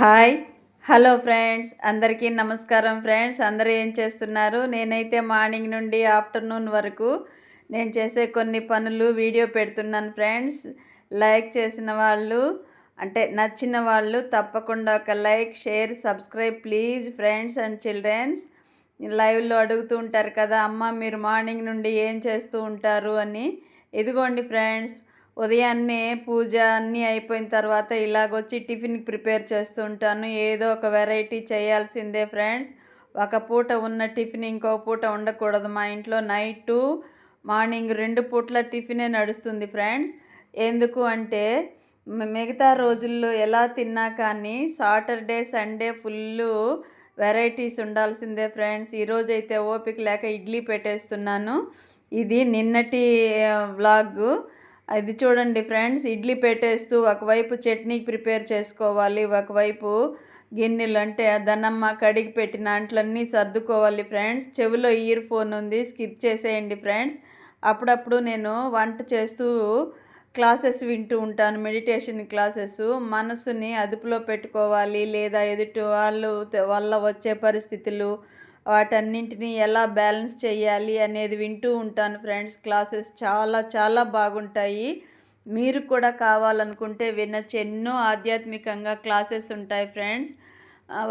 Hi. Hello friends అందరికీ నమస్కారం friends. అందరూ ఏం చేస్తున్నారు? నేనైతే మార్నింగ్ నుండి ఆఫ్టర్నూన్ వరకు నేను చేసే కొన్ని పనులు వీడియో పెడుతున్నాను ఫ్రెండ్స్. లైక్ చేసిన వాళ్ళు అంటే నచ్చిన వాళ్ళు తప్పకుండా ఒక like share subscribe please friends and childrens. లైవ్లో అడుగుతూ ఉంటారు కదా అమ్మ మీరు మార్నింగ్ నుండి ఏం చేస్తూ ఉంటారు అని. ఇదిగోండి ఫ్రెండ్స్ ఉదయాన్నే పూజ అన్నీ అయిపోయిన తర్వాత ఇలాగొచ్చి టిఫిన్కి ప్రిపేర్ చేస్తూ ఉంటాను. ఏదో ఒక వెరైటీ చేయాల్సిందే ఫ్రెండ్స్. ఒక పూట ఉన్న టిఫిన్ ఇంకో పూట ఉండకూడదు. మా ఇంట్లో నైట్ మార్నింగ్ రెండు పూట్ల టిఫినే నడుస్తుంది ఫ్రెండ్స్. ఎందుకు అంటే మిగతా రోజుల్లో ఎలా తిన్నా కానీ సాటర్డే సండే ఫుల్ వెరైటీస్ ఉండాల్సిందే ఫ్రెండ్స్. ఈరోజు అయితే ఓపిక లేక ఇడ్లీ పెట్టేస్తున్నాను. ఇది నిన్నటి వ్లాగ్. అది చూడండి ఫ్రెండ్స్ ఇడ్లీ పెట్టేస్తూ ఒకవైపు చట్నీ ప్రిపేర్ చేసుకోవాలి ఒకవైపు గిన్నెలు అంటే దనమ్మ కడిగి పెట్టిన అంట్లన్నీ సర్దుకోవాలి ఫ్రెండ్స్. చెవిలో ఇయర్ ఫోన్ ఉంది స్కిప్ చేసేయండి ఫ్రెండ్స్. అప్పుడప్పుడు నేను వంట చేస్తూ క్లాసెస్ వింటూ ఉంటాను మెడిటేషన్ క్లాసెస్. మనసుని అదుపులో పెట్టుకోవాలి లేదా ఎదుటి వాళ్ళు వల్ల వచ్చే పరిస్థితులు వాటన్నింటినీ ఎలా బ్యాలెన్స్ చేయాలి అనేది వింటూ ఉంటాను ఫ్రెండ్స్. క్లాసెస్ చాలా చాలా బాగుంటాయి. మీరు కూడా కావాలనుకుంటే వినొచ్చు. ఎన్నో ఆధ్యాత్మికంగా క్లాసెస్ ఉంటాయి ఫ్రెండ్స్.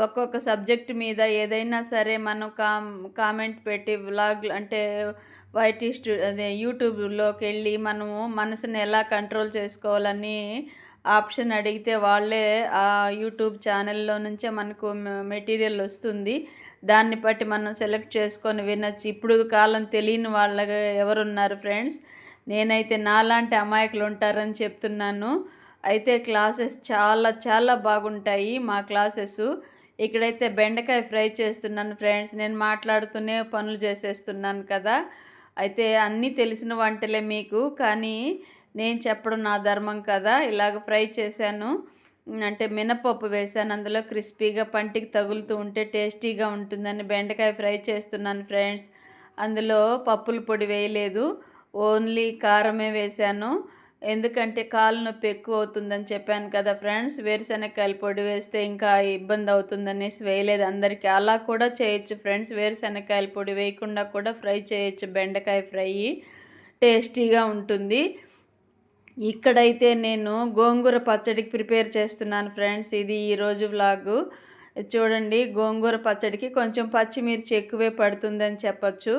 ఒక్కొక్క సబ్జెక్ట్ మీద ఏదైనా సరే మనం కామ్ కామెంట్ పెట్టి వ్లాగ్ అంటే వైటీ స్టూ అదే యూట్యూబ్లోకి వెళ్ళి మనము మనసుని ఎలా కంట్రోల్ చేసుకోవాలని ఆప్షన్ అడిగితే వాళ్ళే ఆ యూట్యూబ్ ఛానల్లో నుంచే మనకు మెటీరియల్ వస్తుంది. దాన్ని బట్టి మనం సెలెక్ట్ చేసుకొని వినొచ్చు. ఇప్పుడు కాలం తెలియని వాళ్ళగా ఎవరున్నారు ఫ్రెండ్స్? నేనైతే నాలాంటి అమాయకులు ఉంటారని చెప్తున్నాను. అయితే క్లాసెస్ చాలా చాలా బాగుంటాయి మా క్లాసెస్. ఇక్కడైతే బెండకాయ ఫ్రై చేస్తున్నాను ఫ్రెండ్స్. నేను మాట్లాడుతూనే పనులు చేసేస్తున్నాను కదా. అయితే అన్నీ తెలిసిన వంటలే మీకు. కానీ నేను చెప్పడం నా ధర్మం కదా. ఇలాగ ఫ్రై చేశాను. అంటే మినపప్పు వేసాను. అందులో క్రిస్పీగా పంటికి తగులుతూ ఉంటే టేస్టీగా ఉంటుందని బెండకాయ ఫ్రై చేస్తున్నాను ఫ్రెండ్స్. అందులో పప్పుల పొడి వేయలేదు. ఓన్లీ కారమే వేశాను ఎందుకంటే కాలు నొప్పి ఎక్కువ అవుతుందని చెప్పాను కదా ఫ్రెండ్స్. వేరుశనగకాయల పొడి వేస్తే ఇంకా ఇబ్బంది అవుతుందనేసి వేయలేదు అందరికీ. అలా కూడా చేయొచ్చు ఫ్రెండ్స్. వేరుశనగకాయల పొడి వేయకుండా కూడా ఫ్రై చేయొచ్చు. బెండకాయ ఫ్రై టేస్టీగా ఉంటుంది. ఇక్కడైతే నేను గోంగూర పచ్చడికి ప్రిపేర్ చేస్తున్నాను ఫ్రెండ్స్. ఇది ఈరోజు వ్లాగు. చూడండి గోంగూర పచ్చడికి కొంచెం పచ్చిమిర్చి ఎక్కువే పడుతుందని చెప్పచ్చు.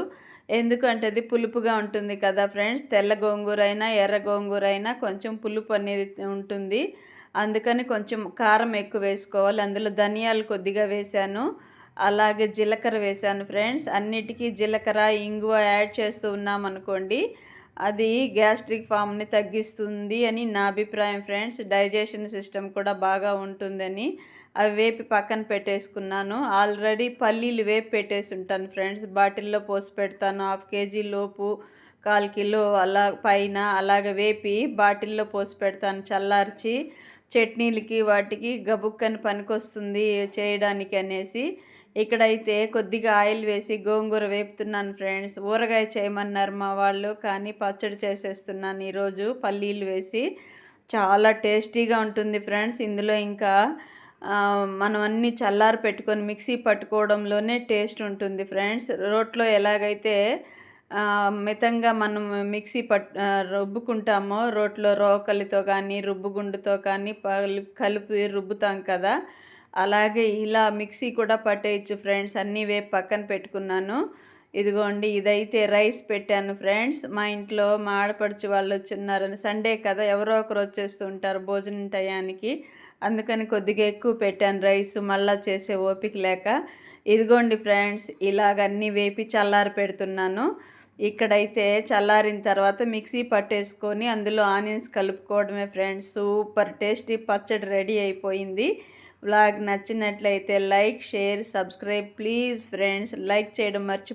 ఎందుకంటే అది పులుపుగా ఉంటుంది కదా ఫ్రెండ్స్. తెల్ల గోంగూర అయినా ఎర్ర గోంగూర అయినా కొంచెం పులుపు అనేది ఉంటుంది. అందుకని కొంచెం కారం ఎక్కువ వేసుకోవాలి. అందులో ధనియాలు కొద్దిగా వేశాను. అలాగే జీలకర్ర వేశాను ఫ్రెండ్స్. అన్నిటికీ జీలకర్ర ఇంగువ యాడ్ చేస్తూ ఉన్నాం అనుకోండి అది గ్యాస్ట్రిక్ ఫామ్ని తగ్గిస్తుంది అని నా అభిప్రాయం ఫ్రెండ్స్. డైజెషన్ సిస్టమ్ కూడా బాగా ఉంటుందని అవి వేపి పక్కన పెట్టేసుకున్నాను. ఆల్రెడీ పల్లీలు వేపి పెట్టేసి ఉంటాను ఫ్రెండ్స్. బాటిల్లో పోసి పెడతాను. హాఫ్ కేజీ లోపు కాల్ కిలో అలా పైన అలాగ వేపి బాటిల్లో పోసి పెడతాను. చల్లార్చి చట్నీలకి వాటికి గబుక్కని పనికొస్తుంది చేయడానికి అనేసి ఇక్కడైతే కొద్దిగా ఆయిల్ వేసి గోంగూర వేపుతున్నాను ఫ్రెండ్స్. ఊరగాయ చేయమన్నారు మా వాళ్ళు కానీ పచ్చడి చేసేస్తున్నాను ఈరోజు. పల్లీలు వేసి చాలా టేస్టీగా ఉంటుంది ఫ్రెండ్స్. ఇందులో ఇంకా మనం అన్నీ చల్లారి పెట్టుకొని మిక్సీ పట్టుకోవడంలోనే టేస్ట్ ఉంటుంది ఫ్రెండ్స్. రోట్లో ఎలాగైతే మితంగా మనం మిక్సీ పట్ రుబ్బుకుంటామో రోట్లో రోకలితో కానీ రుబ్బుగుండుతో కానీ కలిపి రుబ్బుతాం కదా అలాగే ఇలా మిక్సీ కూడా పట్టేయచ్చు ఫ్రెండ్స్. అన్నీ వేపు పక్కన పెట్టుకున్నాను. ఇదిగోండి ఇదైతే రైస్ పెట్టాను ఫ్రెండ్స్. మా ఇంట్లో మా ఆడపడుచు వాళ్ళు వచ్చిన్నారని సండే కదా ఎవరో ఒకరు వచ్చేస్తూ ఉంటారు భోజనం టయానికి. అందుకని కొద్దిగా ఎక్కువ పెట్టాను రైస్ మళ్ళా చేసే ఓపిక లేక. ఇదిగోండి ఫ్రెండ్స్ ఇలాగ అన్నీ వేపి చల్లారి పెడుతున్నాను. ఇక్కడైతే చల్లారిన తర్వాత మిక్సీ పట్టేసుకొని అందులో ఆనియన్స్ కలుపుకోవడమే ఫ్రెండ్స్. సూపర్ టేస్టీ పచ్చడి రెడీ అయిపోయింది. వ్లాగ్ నచ్చినట్లయితే like share subscribe. Please friends like చేయడం మర్చి